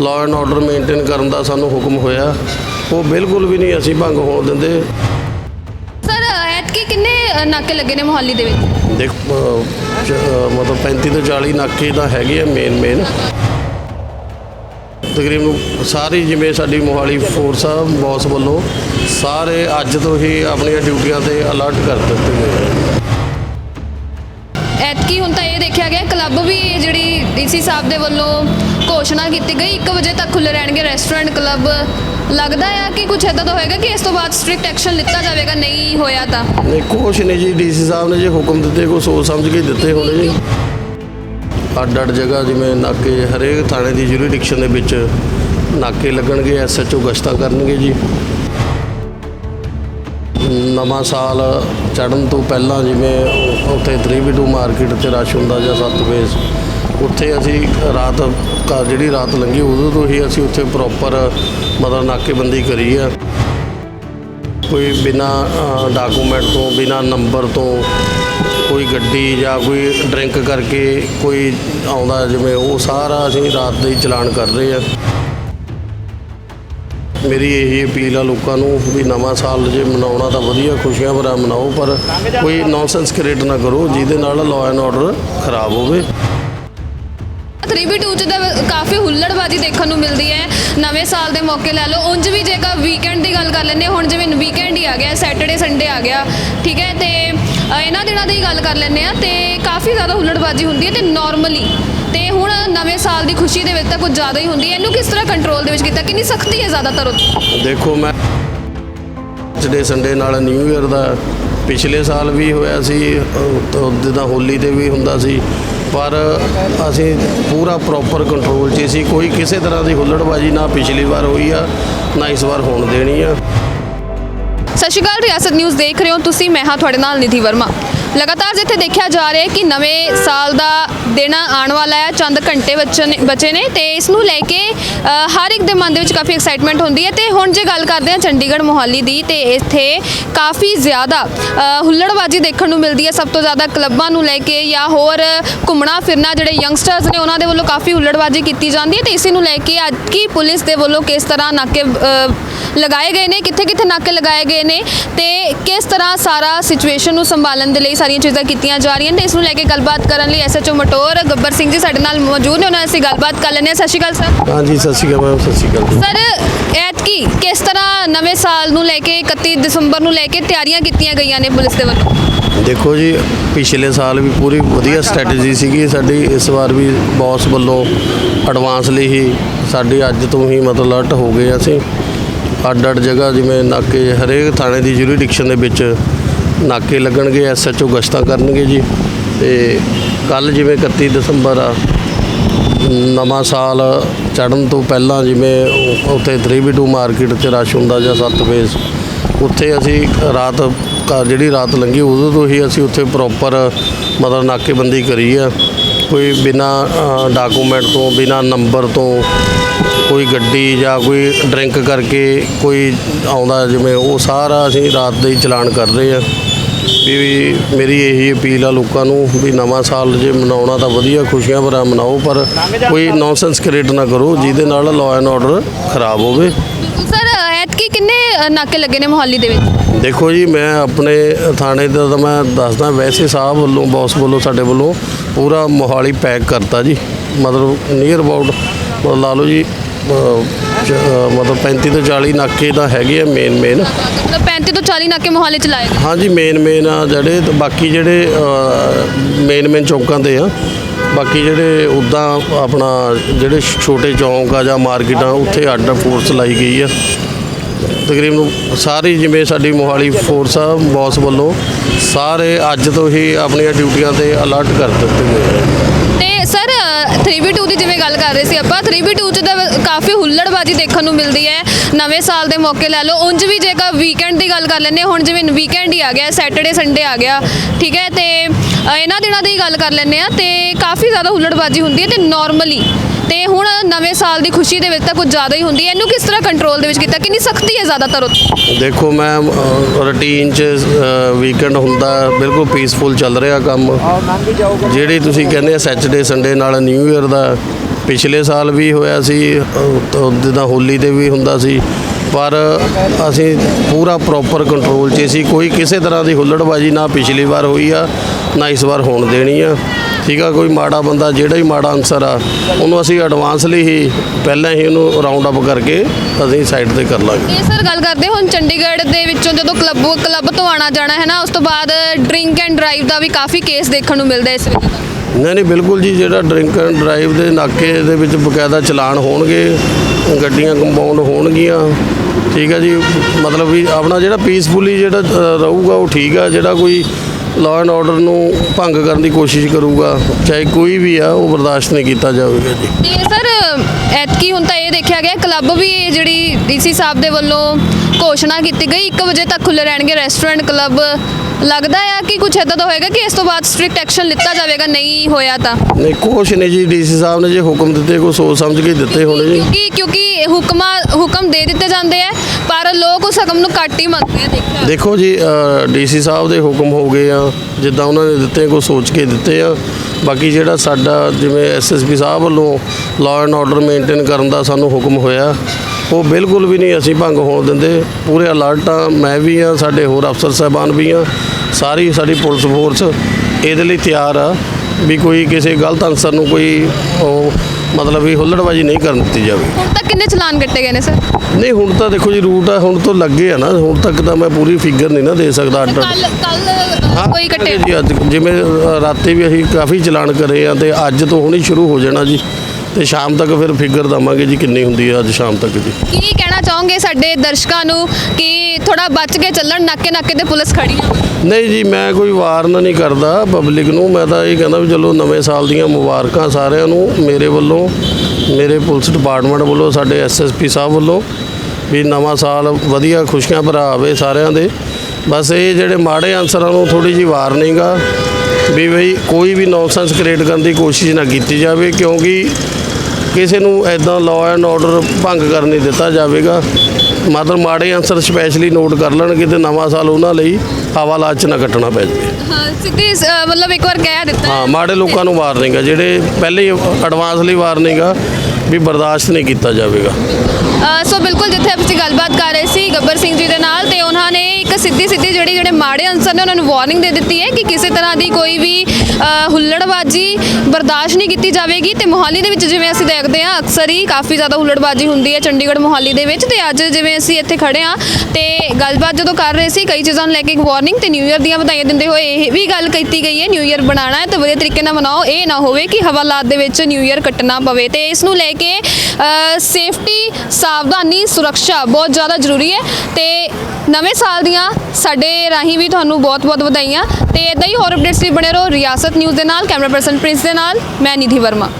Law and order maintain ਕਰਨ ਦਾ ਸਾਨੂੰ ਹੁਕਮ ਹੋਇਆ। ਉਹ ਬਿਲਕੁਲ ਵੀ ਨਹੀਂ ਅਸੀਂ ਭੰਗ ਹੋਣ ਦਿੰਦੇ। ਸਰ ਐਤਕੀ ਕਿੰਨੇ ਨਾਕੇ ਲੱਗੇ ਨੇ ਮੁਹਾਲੀ ਦੇ ਵਿੱਚ? ਦੇਖ ਮਤਲਬ 35 ਤੋਂ 40 ਨਾਕੇ ਤਾਂ ਹੈਗੇ ਆ ਮੇਨ ਮੇਨ ਤਕਰੀਬਨ ਸਾਰੀ ਜਿਵੇਂ ਸਾਡੀ ਮੋਹਾਲੀ ਫੋਰਸ ਆ ਬੌਸ ਵੱਲੋਂ ਸਾਰੇ ਅੱਜ ਤੋਂ ਹੀ ਆਪਣੀਆਂ ਡਿਊਟੀਆਂ ਤੇ ਅਲਰਟ ਕਰ ਦਿੱਤੇ ਗਏ ਐਤਕੀ ਹੁਣ ਤਾਂ ਇਹ ਦੇਖਿਆ ਗਿਆ ਕਲੱਬ ਵੀ ਜਿਹੜੀ ਡੀਸੀ ਸਾਹਿਬ ਦੇ ਵੱਲੋਂ ਘੋਸ਼ਣਾ ਕੀਤੀ ਗਈ। 1 ਵਜੇ ਤੱਕ ਖੁੱਲੇ ਰਹਿਣਗੇ ਰੈਸਟੋਰੈਂਟ ਕਲੱਬ ਲੱਗਦਾ ਆ ਕਿ ਕੁਝ ਇਦਾਂ ਦਾ ਹੋਏਗਾ ਕਿ ਇਸ ਤੋਂ ਬਾਅਦ ਸਟ੍ਰਿਕਟ ਐਕਸ਼ਨ ਲਿੱਤਾ ਜਾਵੇਗਾ, ਨਹੀਂ ਹੋਇਆ ਤਾਂ? ਨਹੀਂ, ਕੁਛ ਨਹੀਂ ਜੀ, ਡੀਸੀ ਸਾਹਿਬ ਨੇ ਜੇ ਹੁਕਮ ਦਿੱਤੇ ਕੋ ਸੋਚ ਸਮਝ ਕੇ ਦਿੱਤੇ ਹੋਣੇ ਜੀ। ਅੱਡ ਅੱਡ ਜਗ੍ਹਾ, ਜਿਵੇਂ ਨਾਕੇ, ਹਰੇਕ ਥਾਣੇ ਦੀ ਜੁਰੀਡਿਕਸ਼ਨ ਦੇ ਵਿੱਚ ਨਾਕੇ ਲੱਗਣਗੇ ਐਸਐਚਓ ਗਸ਼ਤਾਂ ਕਰਨਗੇ ਜੀ। ਨਵਾਂ ਸਾਲ ਚੜਨ ਤੋਂ ਪਹਿਲਾਂ ਜਿਵੇਂ ਉੱਥੇ 3v2 ਮਾਰਕੀਟ 'ਚ ਰਸ਼ ਹੁੰਦਾ ਜਾਂ ਸੱਤ ਫੇਸ ਉੱਥੇ ਅਸੀਂ ਰਾਤ ਕਾ- ਜਿਹੜੀ ਰਾਤ ਲੰਘੀ, ਉਦੋਂ ਤੋਂ ਹੀ ਅਸੀਂ ਉੱਥੇ ਪ੍ਰੋਪਰ ਮਤਲਬ ਨਾਕੇਬੰਦੀ ਕਰੀ ਆ। ਕੋਈ ਬਿਨਾ ਡਾਕੂਮੈਂਟ ਤੋਂ, ਬਿਨਾ ਨੰਬਰ ਤੋਂ, ਕੋਈ ਗੱਡੀ ਜਾਂ ਕੋਈ ਡਰਿੰਕ ਕਰਕੇ ਕੋਈ ਆਉਂਦਾ, ਜਿਵੇਂ ਉਹ ਸਾਰਾ ਅਸੀਂ ਰਾਤ ਦੇ ਚਲਾਨ ਕਰ ਰਹੇ ਆ। ਮੇਰੀ ਇਹੀ ਅਪੀਲ ਆ ਲੋਕਾਂ ਨੂੰ ਵੀ ਨਵਾਂ ਸਾਲ ਜੇ ਮਨਾਉਣਾ ਤਾਂ ਵਧੀਆ, ਖੁਸ਼ੀਆਂ ਭਰਾ ਮਨਾਓ, ਪਰ ਕੋਈ ਨੌਨਸੈਂਸ ਕ੍ਰੀਏਟ ਨਾ ਕਰੋ, ਜਿਹਦੇ ਨਾਲ ਲਾਅ ਐਂਡ ਆਰਡਰ ਖਰਾਬ ਹੋਵੇ। 3v2 ਚ ਤਾਂ ਕਾਫੀ ਹੁੱਲੜਬਾਜ਼ੀ ਦੇਖਣ ਨੂੰ ਮਿਲਦੀ ਹੈ। ਨਵੇਂ ਸਾਲ ਦੇ ਮੌਕੇ ਲੈ ਲਓ। ਉਂਝ ਵੀ ਜੇਕਰ ਵੀਕਐਂਡ ਦੀ ਗੱਲ ਕਰ ਲੈਂਦੇ ਹਾਂ, ਹੁਣ ਜਿਵੇਂ ਵੀਕਐਂਡ ਹੀ ਆ ਗਿਆ ਸੈਟਰਡੇ ਸੰਡੇ ਆ ਗਿਆ ਠੀਕ ਹੈ? ਤੇ ਇਹਨਾਂ ਦਿਨਾਂ ਦੀ ਗੱਲ ਕਰ ਲੈਂਦੇ ਆ ਤੇ ਕਾਫੀ ਜ਼ਿਆਦਾ ਹੁੱਲੜਬਾਜ਼ੀ ਹੁੰਦੀ ਹੈ ਤੇ ਨਾਰਮਲੀ ਤੇ ਹੁਣ ਨਵੇਂ ਸਾਲ ਦੀ ਖੁਸ਼ੀ ਦੇ ਵਿੱਚ ਤਾਂ ਕੁਝ ਜ਼ਿਆਦਾ ਹੀ ਹੁੰਦੀ ਹੈ। ਇਹਨੂੰ ਕਿਸ ਤਰ੍ਹਾਂ ਕੰਟਰੋਲ ਦੇ ਵਿੱਚ ਕੀਤਾ? ਕਿੰਨੀ ਸਖਤੀ ਹੈ ਜ਼ਿਆਦਾਤਰ ਉੱਥੇ ਦੇਖੋ ਮੈਂ ਜਿਹੜੇ ਸੰਡੇ ਨਾਲ ਨਿਊ ਇਅਰ ਦਾ ਪਿਛਲੇ ਸਾਲ ਵੀ ਹੋਇਆ ਸੀ ਜਿੱਦਾਂ ਹੋਲੀ ਤੇ ਵੀ ਹੁੰਦਾ ਸੀ। ਪਰ ਅਸੀਂ ਪੂਰਾ ਪ੍ਰੋਪਰ ਕੰਟਰੋਲ 'ਚ ਹੀ ਸੀ। ਕੋਈ ਕਿਸੇ ਤਰ੍ਹਾਂ ਦੀ ਹੁੱਲੜਬਾਜੀ ਨਾ ਪਿਛਲੀ ਵਾਰ ਹੋਈ ਆ, ਨਾ ਇਸ ਵਾਰ ਹੋਣ ਦੇਣੀ ਆ। ਸਤਿ ਸ਼੍ਰੀ ਅਕਾਲ, ਰਿਆਸਤ ਨਿਊਜ਼ ਦੇਖ ਰਹੇ ਹੋ ਤੁਸੀਂ, ਮੈਂ ਹਾਂ ਤੁਹਾਡੇ ਨਾਲ ਨਿਧੀ ਵਰਮਾ। ਲਗਾਤਾਰ ਜਿੱਥੇ ਦੇਖਿਆ ਜਾ ਰਿਹਾ ਹੈ ਕਿ ਨਵੇਂ ਸਾਲ ਦਾ ਦਿਨ ਆਉਣ ਵਾਲਾ ਹੈ, ਚੰਦ ਘੰਟੇ ਬਚੇ ਨੇ- ਬਚੇ ਨੇ ਤੇ ਇਸ ਨੂੰ ਲੈ ਕੇ ਹਰ ਇੱਕ ਦੇ ਮਨ ਦੇ ਵਿੱਚ ਕਾਫੀ ਐਕਸਾਈਟਮੈਂਟ ਹੁੰਦੀ ਹੈ ਤੇ ਹੁਣ ਜੇ ਗੱਲ ਕਰਦੇ ਹਾਂ ਚੰਡੀਗੜ੍ਹ ਮੋਹਾਲੀ ਦੀ ਤੇ ਇੱਥੇ ਕਾਫੀ ਜ਼ਿਆਦਾ ਹੁੱਲੜਬਾਜ਼ੀ ਦੇਖਣ ਨੂੰ ਮਿਲਦੀ ਹੈ, ਸਭ ਤੋਂ ਜ਼ਿਆਦਾ ਕਲੱਬਾਂ ਨੂੰ ਲੈ ਕੇ ਜਾਂ ਹੋਰ ਘੁੰਮਣਾ ਫਿਰਨਾ ਜਿਹੜੇ ਯੰਗਸਟਰਸ ਨੇ ਉਹਨਾਂ ਦੇ ਵੱਲੋਂ ਕਾਫੀ ਹੁੱਲੜਬਾਜ਼ੀ ਕੀਤੀ ਜਾਂਦੀ ਹੈ ਤੇ ਇਸੇ ਨੂੰ ਲੈ ਕੇ ਅੱਜ ਕੀ ਪੁਲਿਸ ਦੇ ਵੱਲੋਂ ਕਿਸ ਤਰ੍ਹਾਂ ਨਾਕੇ ਲਗਾਏ ਗਏ ਨੇ ਕਿੱਥੇ ਕਿੱਥੇ ਨਾਕੇ ਲਗਾਏ ਗਏ ਨੇ ਤੇ ਕਿਸ ਤਰ੍ਹਾਂ ਸਾਰਾ ਸਿਚੁਏਸ਼ਨ ਨੂੰ ਸੰਭਾਲਣ ਦੇ ਲਈ ਸਾਰੀਆਂ ਚੀਜ਼ਾਂ ਕੀਤੀਆਂ ਜਾ ਰਹੀਆਂ ਨੇ ਇਸ ਨੂੰ ਲੈ ਕੇ ਗੱਲਬਾਤ ਕਰਨ ਲਈ ਐਸਐਚਓ ਮਟੋਰ ਗੱਬਰ ਸਿੰਘ ਜੀ ਸਾਡੇ ਨਾਲ ਮੌਜੂਦ ਨੇ ਉਹਨਾਂ ਨਾਲ ਅਸੀਂ ਗੱਲਬਾਤ ਕਰ ਲੈਂਦੇ ਹਾਂ। ਸਤਿ ਸ਼੍ਰੀ ਅਕਾਲ ਸਰ। ਹਾਂਜੀ ਸਤਿ ਸ਼੍ਰੀ ਅਕਾਲ ਮੈਮ ਸਤਿ ਸ਼੍ਰੀ ਅਕਾਲ। ਸਰ ਐਤਕੀ ਕਿਸ ਤਰ੍ਹਾਂ ਨਵੇਂ ਸਾਲ ਨੂੰ ਲੈ ਕੇ 31 ਦਸੰਬਰ ਨੂੰ ਲੈ ਕੇ ਤਿਆਰੀਆਂ ਕੀਤੀਆਂ ਗਈਆਂ ਨੇ ਪੁਲਿਸ ਦੇ ਵੱਲੋਂ? ਦੇਖੋ ਜੀ ਪਿਛਲੇ ਸਾਲ ਵੀ ਪੂਰੀ ਵਧੀਆ ਸਟ੍ਰੈਟਜੀ ਸੀਗੀ। ਸਾਡੀ ਇਸ ਵਾਰ ਵੀ ਬੌਸ ਵੱਲੋਂ ਐਡਵਾਂਸ ਲਈ ਹੀ ਸਾਡੀ ਅੱਜ ਤੋਂ ਹੀ ਮਤਲਬ ਅਲਰਟ ਹੋ ਗਏ ਅਸੀਂ। ਅੱਡ ਅੱਡ ਜਗ੍ਹਾ ਜਿਵੇਂ ਨਾਕੇ, ਹਰੇਕ ਥਾਣੇ ਦੀ ਜੁਰੀਡਿਕਸ਼ਨ ਦੇ ਵਿੱਚ ਨਾਕੇ ਲੱਗਣਗੇ ਐਸਐਚਓ ਗਸ਼ਤਾਂ ਕਰਨਗੇ ਜੀ। ਤੇ ਕੱਲ ਜਿਵੇਂ 31 ਦਸੰਬਰ ਆ, ਨਵਾਂ ਸਾਲ ਚੜਨ ਤੋਂ ਪਹਿਲਾਂ ਜਿਵੇਂ ਉ- ਉੱਥੇ 3v2 ਮਾਰਕੀਟ 'ਚ ਰਸ਼ ਹੁੰਦਾ ਜਾਂ ਸੱਤ ਫੇਸ ਉੱਥੇ ਅਸੀਂ ਰਾਤ ਕਾ- ਜਿਹੜੀ ਰਾਤ ਲੰਘੀ, ਉਦੋਂ ਤੋਂ ਹੀ ਅਸੀਂ ਉੱਥੇ ਪ੍ਰੋਪਰ ਮਤਲਬ ਨਾਕੇਬੰਦੀ ਕਰੀ ਆ। ਕੋਈ ਬਿਨਾ ਡਾਕੂਮੈਂਟ ਤੋਂ, ਬਿਨਾ ਨੰਬਰ ਤੋਂ ਕੋਈ ਗੱਡੀ ਜਾਂ ਕੋਈ ਡਰਿੰਕ ਕਰਕੇ ਕੋਈ ਆਉਂਦਾ ਜਿਵੇਂ ਉਹ ਸਾਰਾ ਅਸੀਂ ਰਾਤ ਦੇ ਹੀ ਚਲਾਨ ਕਰ ਰਹੇ ਆ। ਵੀ ਮੇਰੀ ਇਹੀ ਅਪੀਲ ਆ ਲੋਕਾਂ ਨੂੰ ਵੀ ਨਵਾਂ ਸਾਲ ਜੇ ਮਨਾਉਣਾ ਤਾਂ ਵਧੀਆ ਖੁਸ਼ੀਆਂ ਭਰਾ ਮਨਾਓ ਪਰ ਕੋਈ ਨੌਨਸੈਂਸ ਕ੍ਰੀਏਟ ਨਾ ਕਰੋ ਜਿਹਦੇ ਨਾਲ ਲਾਅ ਐਂਡ ਆਰਡਰ ਖਰਾਬ ਹੋਵੇ। ਸਰ ਐਤਕੀ ਕਿੰਨੇ ਨਾਕੇ ਲੱਗੇ ਨੇ ਮੁਹਾਲੀ ਦੇ ਵਿੱਚ? ਦੇਖੋ ਜੀ ਮੈਂ ਆਪਣੇ ਥਾਣੇ ਦਾ ਤਾਂ ਮੈਂ ਦੱਸਦਾ ਵੈਸੇ ਸਾਹਿਬ ਵੱਲੋਂ ਬੌਸ ਵੱਲੋਂ ਸਾਡੇ ਵੱਲੋਂ ਪੂਰਾ ਮੋਹਾਲੀ ਪੈਕ ਕਰਤਾ ਜੀ। ਮਤਲਬ ਨੀਅਰ ਅਬਾਊਟ ਲਾ ਲਓ ਜੀ ਮਤਲਬ 35 ਤੋਂ 40 ਨਾਕੇ ਤਾਂ ਹੈਗੇ ਆ ਮੇਨ ਮੇਨ ਮਤਲਬ 35 ਤੋਂ 40 ਨਾਕੇ ਮੁਹਾਲੀ ਚ ਲਾਏ ਗਏ? ਹਾਂਜੀ ਮੇਨ ਮੇਨ ਆ ਜਿਹੜੇ ਤੇ ਬਾਕੀ ਜਿਹੜੇ ਮੇਨ ਮੇਨ ਚੌਂਕਾਂ ਤੇ ਆ। ਬਾਕੀ ਜਿਹੜੇ ਉਦਾਂ ਆਪਣਾ ਜਿਹੜੇ ਛੋਟੇ ਚੌਂਕ ਆ ਜਾਂ ਮਾਰਕੀਟਾਂ ਉੱਥੇ ਅੱਡ ਫੋਰਸ ਲਾਈ ਗਈ ਆ। ਤਕਰੀਬਨ ਸਾਰੀ ਜਿਵੇਂ ਸਾਡੀ ਮੋਹਾਲੀ ਫੋਰਸ ਆ ਬੌਸ ਵੱਲੋਂ ਸਾਰੇ ਅੱਜ ਤੋਂ ਹੀ ਆਪਣੀਆਂ ਡਿਊਟੀਆਂ ਤੇ ਅਲਰਟ ਕਰ ਦਿੱਤੇ ਗਏ ਆ। 3v2 ਦੀ ਜਿਵੇਂ ਗੱਲ ਕਰ ਰਹੇ ਸੀ ਆਪਾਂ 3v2 ਚ ਤਾਂ ਕਾਫੀ ਹੁੱਲੜਬਾਜ਼ੀ ਦੇਖਣ ਨੂੰ ਮਿਲਦੀ ਹੈ। ਨਵੇਂ ਸਾਲ ਦੇ ਮੌਕੇ ਲੈ ਲਓ। ਉਂਝ ਵੀ ਜੇਕਰ ਵੀਕਐਂਡ ਦੀ ਗੱਲ ਕਰ ਲੈਂਦੇ ਹਾਂ, ਹੁਣ ਜਿਵੇਂ ਵੀਕਐਂਡ ਹੀ ਆ ਗਿਆ ਸੈਟਰਡੇ ਸੰਡੇ ਆ ਗਿਆ ਠੀਕ ਹੈ? ਤੇ ਇਹਨਾਂ ਦਿਨਾਂ ਦੀ ਗੱਲ ਕਰ ਲੈਂਦੇ ਆ ਤੇ ਕਾਫੀ ਜ਼ਿਆਦਾ ਹੁੱਲੜਬਾਜ਼ੀ ਹੁੰਦੀ ਹੈ ਤੇ ਨਾਰਮਲੀ ਤੇ ਹੁਣ ਨਵੇਂ ਸਾਲ ਦੀ ਖੁਸ਼ੀ ਦੇ ਵਿੱਚ ਤਾਂ ਕੁਝ ਜ਼ਿਆਦਾ ਹੀ ਹੁੰਦੀ ਹੈ। ਇਹਨੂੰ ਕਿਸ ਤਰ੍ਹਾਂ ਕੰਟਰੋਲ ਦੇ ਵਿੱਚ ਕੀਤਾ? ਕਿੰਨੀ ਸਖਤੀ ਹੈ ਜ਼ਿਆਦਾਤਰ ਉੱਥੇ? ਦੇਖੋ, ਮੈਂ ਰੂਟੀਨ ਚ ਵੀਕਐਂਡ ਹੁੰਦਾ, ਬਿਲਕੁਲ ਪੀਸਫੁਲ ਚੱਲ ਰਿਹਾ ਕੰਮ। ਜਿਹੜੀ ਤੁਸੀਂ ਕਹਿੰਦੇ ਆ ਸੈਚਰਡੇ ਸੰਡੇ ਨਾਲ ਨਿਊ ਈਅਰ ਦਾ, ਪਿਛਲੇ ਸਾਲ ਵੀ ਹੋਇਆ ਸੀ ਜਿੱਦਾਂ ਹੋਲੀ ਤੇ ਵੀ ਹੁੰਦਾ ਸੀ। ਪਰ ਅਸੀਂ ਪੂਰਾ ਪ੍ਰੋਪਰ ਕੰਟਰੋਲ 'ਚ ਸੀ। ਕੋਈ ਕਿਸੇ ਤਰ੍ਹਾਂ ਦੀ ਹੁੱਲੜਬਾਜੀ ਨਾ ਪਿਛਲੀ ਵਾਰ ਹੋਈ ਆ, ਨਾ ਇਸ ਵਾਰ ਹੋਣ ਦੇਣੀ ਆ। ਠੀਕ ਆ ਕੋਈ ਮਾੜਾ ਬੰਦਾ ਜਿਹੜਾ ਹੀ ਮਾੜਾ ਅਨਸਰ ਆ ਉਹਨੂੰ ਅਸੀਂ ਐਡਵਾਂਸ ਲਈ ਹੀ ਪਹਿਲਾਂ ਹੀ ਉਹਨੂੰ ਰਾਉਂਡ ਅਪ ਕਰਕੇ ਅਸੀਂ ਸਾਈਡ ਤੇ ਕਰ ਲਾਂਗੇ। ਇਹ ਸਰ ਗੱਲ ਕਰਦੇ ਹੁਣ ਚੰਡੀਗੜ੍ਹ ਦੇ ਵਿੱਚੋਂ ਜਦੋਂ ਕਲੱਬ ਕਲੱਬ ਤੋਂ ਆਣਾ ਜਾਣਾ ਹੈ ਨਾ ਉਸ ਤੋਂ ਬਾਅਦ ਡਰਿੰਕ ਐਂਡ ਡਰਾਈਵ ਦਾ ਵੀ ਕਾਫੀ ਕੇਸ ਦੇਖਣ ਨੂੰ ਮਿਲਦਾ ਇਸ ਵੇਲੇ। ਨਹੀਂ ਨਹੀਂ ਬਿਲਕੁਲ ਜੀ ਜਿਹੜਾ ਡਰਿੰਕ ਐਂਡ ਡਰਾਈਵ ਦੇ ਨਾਕੇ ਦੇ ਵਿੱਚ ਬਕਾਇਦਾ ਚਲਾਨ ਹੋਣਗੇ ਗੱਡੀਆਂ ਕੰਪਾਊਂਡ ਹੋਣਗੀਆਂ ਠੀਕ ਹੈ ਜੀ ਮਤਲਬ ਵੀ ਆਪਣਾ ਜਿਹੜਾ ਪੀਸਫੁਲੀ ਜਿਹੜਾ ਰਹੂਗਾ ਉਹ ਠੀਕ ਆ ਜਿਹੜਾ ਕੋਈ ਲਾਅ ਐਂਡ ਆਰਡਰ ਨੂੰ ਭੰਗ ਕਰਨ ਦੀ ਕੋਸ਼ਿਸ਼ ਕਰੂਗਾ, ਚਾਹੇ ਕੋਈ ਵੀ ਆ, ਉਹ ਬਰਦਾਸ਼ਤ ਨਹੀਂ ਕੀਤਾ ਜਾਵੇਗਾ ਜੀ। ਤੇ ਸਰ, ਐਤਕੀ ਹੁਣ ਤਾਂ ਇਹ ਦੇਖਿਆ ਗਿਆ, ਕਲੱਬ ਵੀ ਜਿਹੜੀ ਡੀਸੀ ਸਾਹਿਬ ਦੇ ਵੱਲੋਂ ਘੋਸ਼ਣਾ ਕੀਤੀ ਗਈ 1 ਵਜੇ ਤੱਕ ਖੁੱਲੇ ਰਹਿਣਗੇ ਰੈਸਟੋਰੈਂਟ ਕਲੱਬ। ਲੱਗਦਾ ਆ ਕਿ ਕੁਝ ਇਦਾਂ ਦਾ ਹੋਏਗਾ ਕਿ ਇਸ ਤੋਂ ਬਾਅਦ ਸਟ੍ਰਿਕਟ ਐਕਸ਼ਨ ਲਿੱਤਾ ਜਾਵੇਗਾ ਨਹੀਂ ਹੋਇਆ ਤਾਂ? ਨਹੀਂ ਕੁਛ ਨਹੀਂ ਜੀ ਡੀਸੀ ਸਾਹਿਬ ਨੇ ਜੇ ਹੁਕਮ ਦਿੱਤੇ ਕੋਈ ਸੋਚ ਸਮਝ ਕੇ ਦਿੱਤੇ ਹੋਣੇ ਜੀ। ਕਿਉਂਕਿ ਕਿਉਂਕਿ ਹੁਕਮਾਂ ਹੁਕਮ ਦੇ ਦਿੱਤੇ ਜਾਂਦੇ ਆ ਪਰ ਲੋਕ ਉਸ ਹੁਕਮ ਨੂੰ ਘੱਟ ਹੀ ਮੰਨਦੇ ਆ ਦੇਖਿਆ ਦੇਖੋ ਜੀ ਡੀਸੀ ਸਾਹਿਬ ਦੇ ਹੁਕਮ ਹੋ ਗਏ ਆ ਜਿੱਦਾਂ ਉਹਨਾਂ ਨੇ ਦਿੱਤੇ ਕੋ ਸੋਚ ਕੇ ਦਿੱਤੇ ਆ। ਬਾਕੀ ਜਿਹੜਾ ਸਾਡਾ ਜਿਵੇਂ ਐਸਐਸਪੀ ਸਾਹਿਬ ਵੱਲੋਂ ਲਾਅ ਐਂਡ ਆਰਡਰ ਮੇਨਟੇਨ ਕਰਨ ਦਾ ਸਾਨੂੰ ਹੁਕਮ ਹੋਇਆ ਉਹ ਬਿਲਕੁਲ ਵੀ ਨਹੀਂ ਅਸੀਂ ਭੰਗ ਹੋਣ ਦਿੰਦੇ। ਪੂਰੇ ਅਲਰਟ ਆ ਮੈਂ ਵੀ ਆ ਸਾਡੇ ਹੋਰ ਅਫਸਰ ਸਾਹਿਬਾਨ ਵੀ ਆ ਸਾਰੀ ਸਾਡੀ ਪੁਲਿਸ ਫੋਰਸ ਇਹਦੇ ਲਈ ਤਿਆਰ ਆ ਵੀ ਕੋਈ ਕਿਸੇ ਗਲਤ ਅਨਸਰ ਨੂੰ ਕੋਈ ਉਹ ਮਤਲਬ ਵੀ ਹੁੱਲੜਬਾਜੀ ਨਹੀਂ ਕਰਨ ਦਿੱਤੀ ਜਾਵੇ। ਹੁਣ ਤੱਕ ਕਿੰਨੇ ਚਲਾਨ ਕੱਟੇ ਗਏ ਨੇ ਸਰ? ਨਹੀਂ ਹੁਣ ਤਾਂ ਦੇਖੋ ਜੀ ਰੂਟ ਆ ਹੁਣ ਤੋਂ ਲੱਗੇ ਆ ਨਾ। ਹੁਣ ਤੱਕ ਤਾਂ ਮੈਂ ਪੂਰੀ ਫਿਗਰ ਨਹੀਂ ਨਾ ਦੇ ਸਕਦਾ ਅੱਡ ਕੱਲ ਕੱਲ ਕੋਈ ਕੱਟੇ? ਜੀ ਅੱਜ ਜਿਵੇਂ ਰਾਤੀ ਵੀ ਅਸੀਂ ਕਾਫੀ ਚਲਾਨ ਕਰੇ ਆ ਤੇ ਅੱਜ ਤੋਂ ਹੁਣੀ ਸ਼ੁਰੂ ਹੋ ਜਾਣਾ ਜੀ। ਤੇ ਸ਼ਾਮ ਤੱਕ ਫਿਰ ਫਿਗਰ ਦਵਾਂਗੇ ਜੀ ਕਿੰਨੀ ਹੁੰਦੀ ਹੈ ਅੱਜ ਸ਼ਾਮ ਤੱਕ ਜੀ। ਕੀ ਕਹਿਣਾ ਚਾਹੋਗੇ ਸਾਡੇ ਦਰਸ਼ਕਾਂ ਨੂੰ ਕਿ ਥੋੜਾ ਬਚ ਕੇ ਚੱਲਣ ਨਾਕੇ ਨਾਕੇ ਤੇ ਪੁਲਿਸ ਖੜੀ ਆ? ਨਹੀਂ ਜੀ ਮੈਂ ਕੋਈ ਵਾਰਨ ਨਹੀਂ ਕਰਦਾ ਪਬਲਿਕ ਨੂੰ। ਮੈਂ ਤਾਂ ਇਹ ਕਹਿੰਦਾ ਵੀ ਚਲੋ ਨਵੇਂ ਸਾਲ ਦੀਆਂ ਮੁਬਾਰਕਾਂ ਸਾਰਿਆਂ ਨੂੰ ਮੇਰੇ ਵੱਲੋਂ ਮੇਰੇ ਪੁਲਿਸ ਡਿਪਾਰਟਮੈਂਟ ਵੱਲੋਂ ਸਾਡੇ ਐਸਐਸਪੀ ਸਾਹਿਬ ਵੱਲੋਂ ਵੀ ਨਵਾਂ ਸਾਲ ਵਧੀਆ ਖੁਸ਼ੀਆਂ ਭਰਾ ਆਵੇ ਸਾਰਿਆਂ ਦੇ। ਬਸ ਇਹ ਜਿਹੜੇ ਮਾੜੇ ਅਨਸਰਾਂ ਨੂੰ ਥੋੜੀ ਜਿਹੀ ਵਾਰਨਿੰਗ ਆ ਵੀ ਬਈ ਕੋਈ ਵੀ ਨੌਨਸੈਂਸ ਕ੍ਰੀਏਟ ਕਰਨ ਦੀ ਕੋਸ਼ਿਸ਼ ਨਾ ਕੀਤੀ ਜਾਵੇ ਕਿਉਂਕਿ ਕਿਸੇ ਨੂੰ ਐਦਾਂ ਲਾਅ ਐਂਡ ਆਰਡਰ ਭੰਗ ਕਰਨ ਨਹੀਂ ਦਿੱਤਾ ਜਾਵੇਗਾ। ਮਤਲਬ ਮਾੜੇ ਅਨਸਰ ਸਪੈਸ਼ਲੀ ਨੋਟ ਕਰ ਲੈਣਗੇ ਤੇ ਨਵਾਂ ਸਾਲ ਉਹਨਾਂ ਲਈ ਹਵਾ ਲਾਚ ਨਾ ਕੱਟਣਾ ਪੈ ਜਾਵੇ। ਹਾਂ ਸਿੱਧੀ ਅ, ਮਤਲਬ ਇੱਕ ਵਾਰ ਕਹਿ ਦਿੱਤਾ ਹਾਂ ਮਾੜੇ ਲੋਕਾਂ ਨੂੰ ਵਾਰਨਿੰਗ ਆ ਜਿਹੜੇ ਪਹਿਲੇ ਹੀ ਐਡਵਾਂਸ ਲਈ ਵਾਰਨਿੰਗ ਆ ਵੀ ਬਰਦਾਸ਼ਤ ਨਹੀਂ ਕੀਤਾ ਜਾਵੇਗਾ। ਸੋ ਬਿਲਕੁਲ ਜਿੱਥੇ ਅਸੀਂ ਗੱਲਬਾਤ ਕਰ ਰਹੇ ਸੀ ਗੱਬਰ ਸਿੰਘ ਜੀ ਦੇ ਨਾਲ ਤੇ ਉਹਨਾਂ ਨੇ ਇੱਕ ਸਿੱਧੀ ਸਿੱਧੀ ਜਿਹੜੀ ਜਿਹੜੇ ਮਾੜੇ ਅਨਸਰ ਨੇ ਉਹਨਾਂ ਨੂੰ ਵਾਰਨਿੰਗ ਦੇ ਦਿੱਤੀ ਹੈ ਕਿ ਕਿਸੇ ਤਰ੍ਹਾਂ ਦੀ ਕੋਈ ਵੀ ਹੁੱਲੜਬਾਜੀ ਬਰਦਾਸ਼ਤ ਨਹੀਂ ਕੀਤੀ ਜਾਵੇਗੀ ਤੇ ਮੋਹਾਲੀ ਦੇ ਵਿੱਚ ਜਿਵੇਂ ਅਸੀਂ ਦੇਖਦੇ ਹਾਂ ਅਕਸਰ ਹੀ ਕਾਫੀ ਜ਼ਿਆਦਾ ਹੁੱਲੜਬਾਜੀ ਹੁੰਦੀ ਹੈ ਚੰਡੀਗੜ੍ਹ ਮੋਹਾਲੀ ਦੇ ਵਿੱਚ ਤੇ ਅੱਜ ਜਿਵੇਂ ਅਸੀਂ ਇੱਥੇ ਖੜੇ ਹਾਂ ਤੇ ਗੱਲਬਾਤ ਜਦੋਂ ਕਰ ਰਹੇ ਸੀ ਕਈ ਚੀਜ਼ਾਂ ਨੂੰ ਲੈ ਕੇ ਇੱਕ ਵਾਰਨਿੰਗ ਤੇ ਨਿਊ ਈਅਰ ਦੀਆਂ ਵਧਾਈਆਂ ਦਿੰਦੇ ਹੋਏ ਇਹ ਵੀ ਗੱਲ ਕੀਤੀ ਗਈ ਹੈ ਨਿਊ ਈਅਰ ਬਣਾਉਣਾ ਹੈ ਤੇ ਵਧੀਆ ਤਰੀਕੇ ਨਾਲ ਮਨਾਓ, ਇਹ ਨਾ ਹੋਵੇ ਕਿ ਹਵਾਲਾਤ ਦੇ ਵਿੱਚ ਨਿਊ ਈਅਰ ਕੱਟਣਾ ਪਵੇ ਤੇ ਇਸ ਨੂੰ ਲੈ ਕਿ ਸੇਫਟੀ ਸਾਵਧਾਨੀ, ਸੁਰੱਖਿਆ ਬਹੁਤ ਜ਼ਿਆਦਾ ਜ਼ਰੂਰੀ ਹੈ ਤੇ ਨਵੇਂ ਸਾਲ ਦੀਆਂ ਸਾਡੇ ਰਾਹੀਂ ਵੀ ਤੁਹਾਨੂੰ ਬਹੁਤ-ਬਹੁਤ ਵਧਾਈਆਂ ਤੇ ਇਦਾਂ ਹੀ ਹੋਰ ਅਪਡੇਟਸ ਲਈ ਬਣੇ ਰਹੋ ਰਿਆਸਤ ਨਿਊਜ਼ ਦੇ ਨਾਲ, ਕੈਮਰਾ ਪਰਸਨ ਪ੍ਰਿੰਸ ਦੇ ਨਾਲ, ਮੈਂ ਨਿਧੀ ਵਰਮਾ।